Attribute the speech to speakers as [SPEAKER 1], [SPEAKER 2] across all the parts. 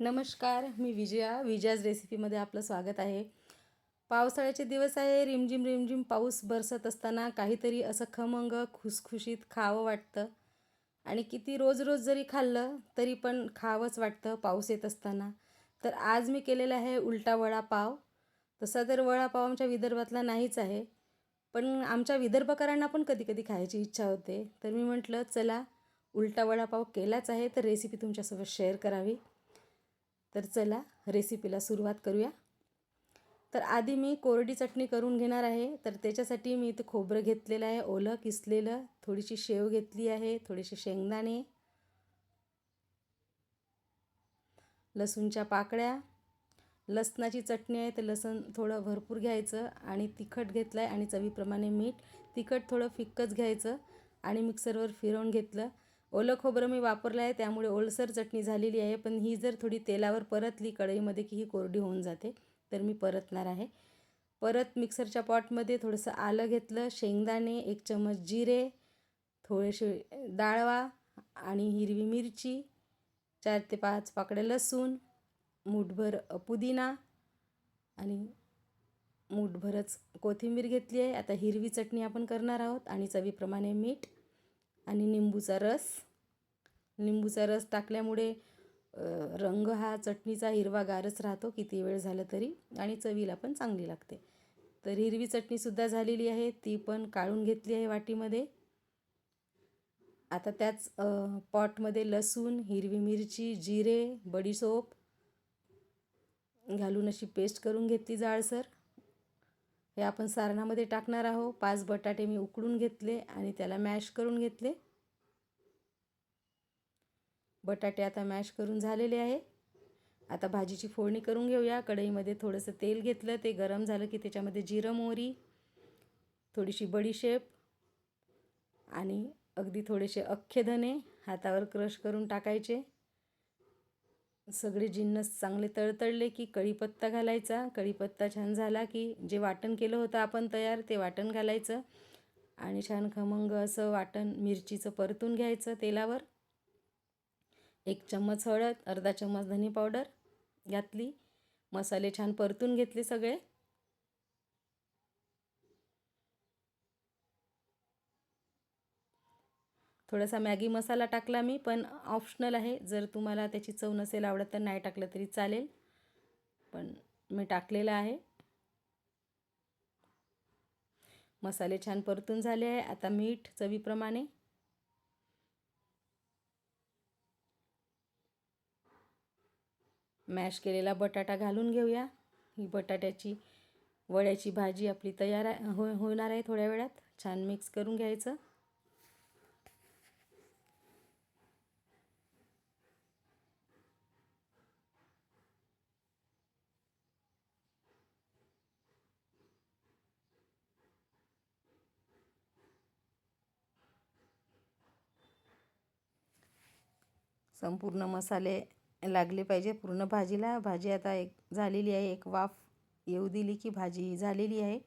[SPEAKER 1] नमस्कार मी विजया. विजयाज रेसिपीमध्ये आपलं स्वागत आहे. पावसाळ्याचे दिवस आहे. रिमझिम रिमझिम पाऊस बरसत असताना काहीतरी असं खमंग खुसखुशीत खावं वाटतं. आणि किती रोज रोज जरी खाल्लं तरी पण खावंच वाटतं पाऊस येत असताना. तर आज मी केलेला आहे उलटा वडापाव. तसा तर वडापाव आमच्या विदर्भातला नाहीच आहे. पण आमच्या विदर्भकरांना पण कधी कधी खायची इच्छा होते. तर मी म्हटलं चला उलटा वडापाव केलाच आहे. तर रेसिपी तुमच्यासोबत शेअर करावी. तर चला रेसिपीला सुरुवात करूया. तर आधी मी कोरडी चटणी करून घेणार आहे. तर त्याच्यासाठी मी इथं खोबरं घेतलेलं आहे ओलं किसलेलं थोडीशी शेव घेतली आहे थोडेसे शेंगदाणे लसूणच्या पाकळ्या लसणाची चटणी आहे तर लसण थोडं भरपूर घ्यायचं आणि तिखट घेतलं आहे आणि चवीप्रमाणे मीठ तिखट थोडं फिक्कच घ्यायचं आणि मिक्सरवर फिरवून घेतलं. ओलं खोबरं मी वापरलं आहे त्यामुळे ओलसर चटणी झालेली आहे पण ही जर थोडी तेलावर परतली कढईमध्ये की ही कोरडी होऊन जाते तर मी परतणार आहे. परत मिक्सरच्या पॉटमध्ये थोडंसं आलं घेतलं शेंगदाणे एक चमच जिरे थोडेसे डाळवा आणि हिरवी मिरची चार ते पाच पाकड्या लसूण मूठभर पुदिना आणि मूठभरच कोथिंबीर घेतली आहे. आता हिरवी चटणी आपण करणार आहोत आणि चवीप्रमाणे मीठ आणि निंबूचा रस. निंबूचा रस टाकल्यामुळे रंग हा चटणीचा हिरवागारच राहतो किती वेळ झालं तरी. आणि चवीला पण चांगली लागते. तर हिरवी चटणीसुद्धा झालेली आहे ती पण काढून घेतली आहे वाटीमध्ये. आता त्याच पॉटमध्ये लसूण हिरवी मिरची जिरे बडीसोप घालून अशी पेस्ट करून घेतली जाळसर हे आपण सारणामध्ये टाकणार आहोत. पाच बटाटे मी उकडून घेतले आणि त्याला मॅश करून घेतले. बटाटे आता मॅश करून झालेले आहे. आता भाजीची फोडणी करून घेऊया. कढईमध्ये थोडंसं तेल घेतलं. ते गरम झालं की त्याच्यामध्ये जिरं मोहरी थोडीशी बडीशेप आणि अगदी थोडेसे अख्खे धने हातावर क्रश करून टाकायचे. सगळे जिन्नस चांगले तळतळले की कढीपत्ता घालायचा. कढीपत्ता छान झाला की जे वाटण केलं होतं आपण तयार ते वाटण घालायचं. आणि छान खमंग असं वाटण मिरचीचं परतून घ्यायचं तेलावर. एक चम्मच हळद अर्धा चम्मच धनी पावडर घातली. मसाले छान परतून घेतले सगळे. थोडासा मॅगी मसाला टाकला मी पण ऑप्शनल आहे. जर तुम्हाला त्याची चव नसेल आवडत तर नाही टाकलं तरी चालेल. पण मी टाकलेला आहे. मसाले छान परतून झाले आहे. आता मीठ चवीप्रमाणे. मॅश केलेला बटाटा घालून घेऊया. ही बटाट्याची वड्याची भाजी आपली तयार आहे हो होणार आहे थोड्या वेळात. छान मिक्स करून घ्यायचं. संपूर्ण मसाले लागले पाहिजे. पूर्ण भाजीला भाजी आता एक झालेली आहे. एक वाफ येऊ दिली की भाजी झालेली आहे.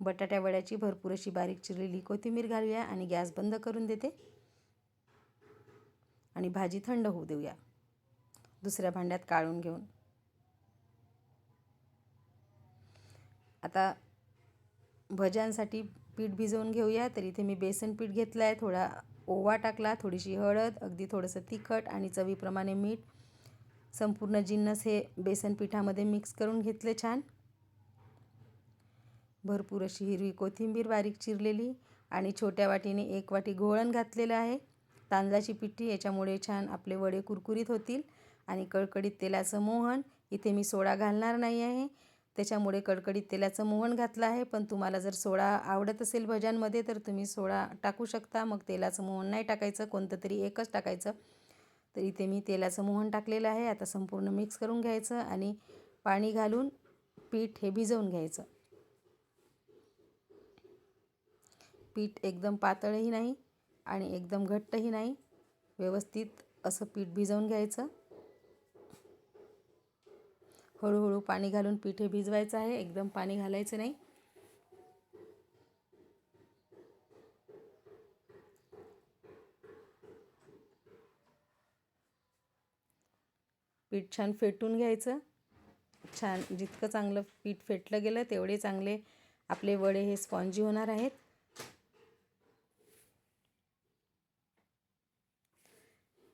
[SPEAKER 1] बटाट्या वड्याची भरपूर अशी बारीक चिरलेली कोथिंबीर घालूया आणि गॅस बंद करून देते. आणि भाजी थंड होऊ देऊया. दुसऱ्या भांड्यात काढून घेऊन. आता भज्यांसाठी पीठ भिजवून घेऊया. तर इथे मी बेसन पीठ घेतलं आहे थोडा ओवा टाकला थोडीशी हळद अगदी थोडंसं तिखट आणि चवीप्रमाणे मीठ. संपूर्ण जिन्नस हे बेसन पिठामध्ये मिक्स करून घेतले छान. भरपूर अशी हिरवी कोथिंबीर बारीक चिरलेली आणि छोट्या वाटीने एक वाटी घोळण घातलेलं आहे. तांदळाची पिठी याच्यामुळे छान आपले वडे कुरकुरीत होतील आणि कडकडीत तेलाचं मोहन इथे मी सोडा घालणार नाही आहे. त्याच्यामुळे कडकडीत तेलाचं मोहन घातलं आहे. पण तुम्हाला जर सोडा आवडत असेल भज्यांमध्ये तर तुम्ही सोडा टाकू शकता. मग तेलाचं मोहन नाही टाकायचं कोणतं तरी एकच टाकायचं. तर इथे मी तेलाचं मोहन टाकलेलं आहे. आता संपूर्ण मिक्स करून घ्यायचं आणि पाणी घालून पीठ हे भिजवून घ्यायचं. पीठ एकदम पातळही नाही आणि एकदम घट्टही नाही. व्यवस्थित असं पीठ भिजवून घ्यायचं. हळूहळू पाणी घालून पीठ हे भिजवायचं आहे. एकदम पाणी घालायचं नाही. पीठ छान फेटून घ्यायचं. छान जितकं चांगलं पीठ फेटलं गेलं तेवढे चांगले आपले वडे हे स्पॉन्जी होणार आहेत.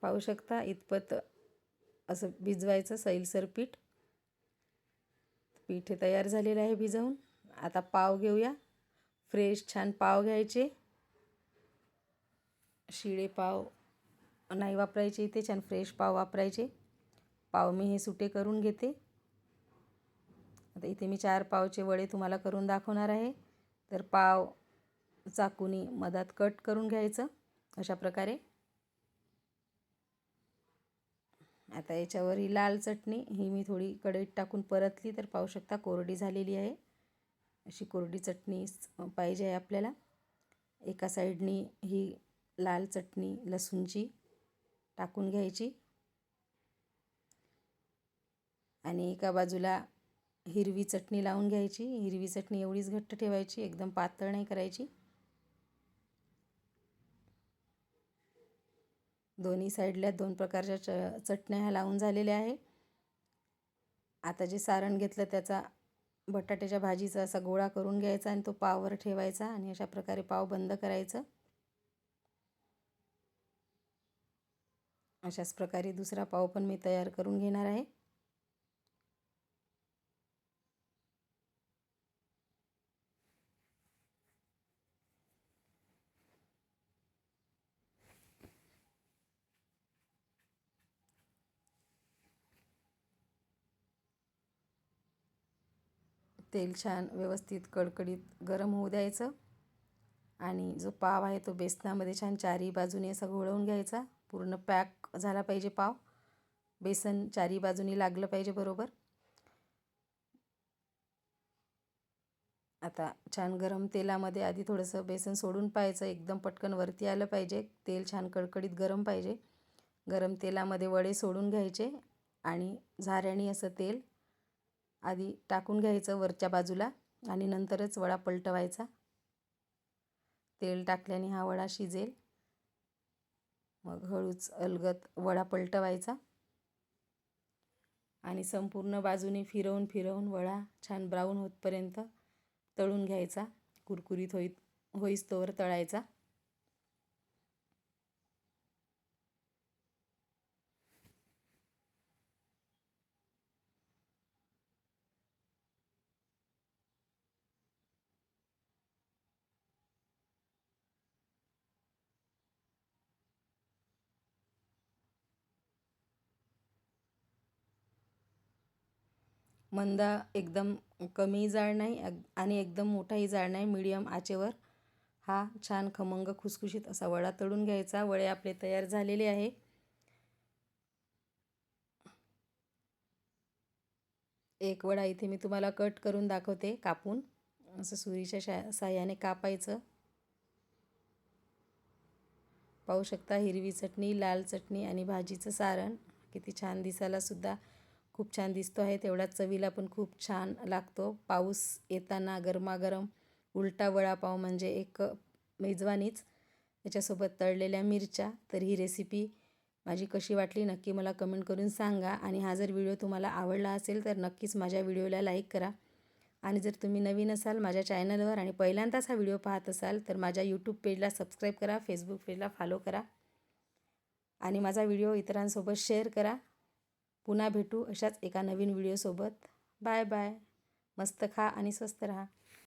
[SPEAKER 1] पाहू शकता इतपत असं भिजवायचं सैलसर पीठ. पीठ हे तयार झालेलं आहे भिजवून. आता पाव घेऊया. फ्रेश छान पाव घ्यायचे. शिळे पाव नाही वापरायचे इथे छान फ्रेश पाव वापरायचे. पाव मी हे सुटे करून घेते. आता इथे मी चार पावचे वडे तुम्हाला करून दाखवणार आहे. तर पाव चाकूनी मधात कट करून घ्यायचं अशा प्रकारे. आता याच्यावर ही लाल चटणी ही मी थोडी कढईत टाकून परतली तर पाहू शकता कोरडी झालेली आहे. अशी कोरडी चटणी पाहिजे आहे आपल्याला. एका साईडनी ही लाल चटणी लसूणची टाकून घ्यायची. आणि एका बाजूला हिरवी चटणी लावून घ्यायची. हिरवी चटणी एवढीच घट्ट ठेवायची एकदम पातळ नाही करायची. दोन्ही साईडला दोन प्रकारच्या च चटण्या ह्या लावून झालेल्या आहे. आता जे सारण घेतलं त्याचा बटाट्याच्या भाजीचा असा गोळा करून घ्यायचा आणि तो पाववर ठेवायचा आणि अशा प्रकारे पाव बंद करायचं. अशाच प्रकारे दुसरा पाव पण मी तयार करून घेणार आहे. तेल छान व्यवस्थित कडकडीत गरम होऊ द्यायचं. आणि जो पाव आहे तो बेसनामध्ये छान चारी बाजूने असा घोळवून घ्यायचा. पूर्ण पॅक झाला पाहिजे पाव. बेसन चारी बाजूनी लागलं पाहिजे बरोबर. आता छान गरम तेलामध्ये आधी थोडंसं बेसन सोडून पाहायचं. एकदम पटकन वरती आलं पाहिजे. तेल छान कडकडीत गरम पाहिजे. गरम तेलामध्ये वडे सोडून घ्यायचे. आणि झाऱ्याने असं तेल आधी टाकून घ्यायचं वरच्या बाजूला आणि नंतरच वडा पलटवायचा. तेल टाकल्याने हा वडा शिजेल. मग हळूच अलगत वडा पलटवायचा. आणि संपूर्ण बाजूने फिरवून फिरवून वडा छान ब्राऊन होतपर्यंत तळून घ्यायचा. कुरकुरीत होई होईस्तोवर तळायचा. मंदा एकदम कमी जाळ नाही आणि एकदम मोठाही जाळ नाही मीडियम आचेवर. हा छान खमंग खुसखुशीत असा वडा तळून घ्यायचा. वडे आपले तयार झालेले आहे. एक वडा इथे मी तुम्हाला कट करून दाखवते कापून. असं सुरीच्या शा साह्याने कापायचं. पाहू शकता हिरवी चटणी लाल चटणी आणि भाजीचं सारण. किती छान दिसायला सुद्धा खूप छान दिसतो आहे. तेवढाच चवीला पण खूप छान लागतो. पाऊस येताना गरमागरम उलटा वडापाव म्हणजे एक मेजवानीच. त्याच्यासोबत तळलेल्या मिरच्या. तर ही रेसिपी माझी कशी वाटली नक्की मला कमेंट करून सांगा. आणि हा जर व्हिडिओ तुम्हाला आवडला असेल तर नक्कीच माझ्या व्हिडिओला लाईक करा. आणि जर तुम्ही नवीन असाल माझ्या चॅनलवर आणि पहिल्यांदाच हा व्हिडिओ पाहत असाल तर माझ्या यूट्यूब पेजला सबस्क्राईब करा. फेसबुक पेजला फॉलो करा. आणि माझा व्हिडिओ इतरांसोबत शेअर करा. पुन्हा भेटू अशाच एका नवीन व्हिडिओसोबत. Bye bye. मस्त खा आणि स्वस्त रहा.